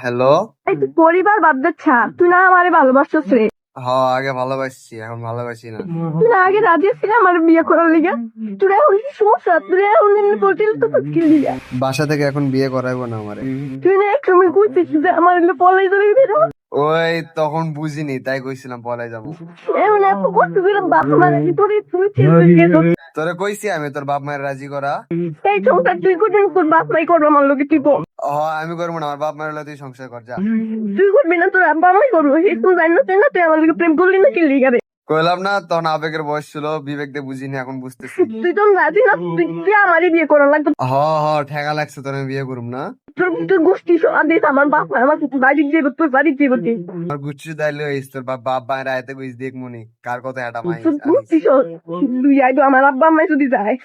Hello পরিবার বাদ দে তুই না আমারে ভালোবাসছিস রে। হ আগে ভালোবাসছি এখন ভালোবাসি না। তুই না আগে রাজি ছিলি আমার বিয়ে করার লিগে? তুই এখন সমস্যা? তুই এখন এমনি বলছিস তো কি লিগে? বাসা থেকে এখন বিয়ে করাইবো না আমারে। তুই না এক সময় কইছিস যে আমার এলে পলাই যাবে বেরো ওই তখন বুঝিনি তাই কইছিলাম পলাই যাব। এখন এত কষ্ট করে বাপ মারা কি তোর তুই ছেড়ে তোরে কইছি আমি তোর বাপ মায়ের রাজি করা। এই সংসার তুই করবি না তোর বাপ মাই করব আমার লোকে তুই আমি করব না আমার বাপ মায়ের তুই সংসার কর যা। তুই করবি না তোর আব্বা মাই করব তুই জানি না তুই না তুই আমার প্রেম করলি না কি লিগে রে কইলাম না তখন আবেগের বয়স ছিল বিবেক দিয়ে বুঝিনি এখন বুঝতেছি। তুই তো রাজি না তুই তুই আমারই বিয়ে করা লাগবে। হ হ ঠেকা লাগছে তোর আমি বিয়ে করুম না। তোর গোষ্ঠী সব দিস আমার বাপ মা আমার বাড়ি যাব তোর বাড়ি যাব তুই আমার দাইলে হইস তোর বাপ বাপ মায়ের আয়তে কইস দেখ মনি কার কত এটা মাই তুই আইবো আমার আব্বা আম্মাই যদি যায়।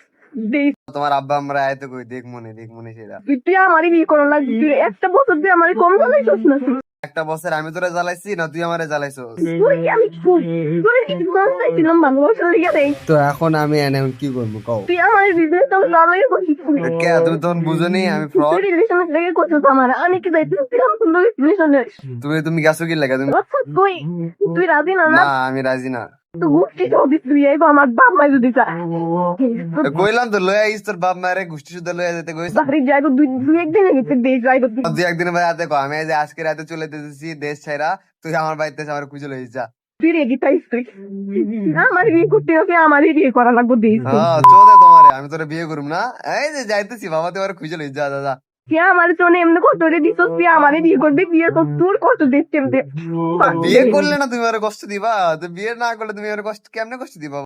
তোমার আব্বা আমরা আয়তে কই দেখ মনি দেখ মনি সেটা। তুই তুই আমারই বিয়ে করা তুই একটা বছর দিয়ে আমারই কম জ্বালাইছস না একটা বছর আমি তোরে জ্বালাইছি না তুই আমারে দেখ তো এখন আমি এনে কি করব কও? তুই আমার বিয়ে তো জ্বালাই বসিস কে তুমি তখন বুঝনি আমি ফ্রড তুই রিলেশনের লেগে করছিস আমার। আমি কি যাইতে তুই আমার সুন্দর রিলেশনে তুমি তুমি গেছো কি লাগে? তুমি তুই তুই রাজি না? না আমি রাজি না। তুই গোষ্ঠী সব দিস তুই আইবো আমার বাপ মাই যদি চায় তো কইলাম তো লয়ে আইস তোর বাপ মায়ের গোষ্ঠী শুদ্ধ লয়ে যেতে কইস। বাড়ি যাইবো দুই দুই একদিন গেছে দেশ যাইবো তুই দুই একদিন বাদে রাতে আমি আজকে রাতে চলে যেতেছি দেশ ছাইরা তুই আমার বাড়িতে এসে আমার খুঁজে লইস যা। তুই রেডি তাইস তুই। আমার বিয়ে করতে হবে আমারই বিয়ে করা লাগবে দেশ হ্যাঁ চোদে তোমারে আমি তোরে বিয়ে করুম না। এই যে যাইতেছি বাবা তোমার খুঁজে লইস যা যা যা। তুই আমার জন্য এমনি কষ্ট তুই আমারই বিয়ে করবি বিয়ে তো তোর কষ্ট দেখতে এমনি বিয়ে করলে না তুমি আরও কষ্ট দিবা? তো বিয়ে না করলে তুমি আরও কষ্ট কেমনে কষ্ট দিবা?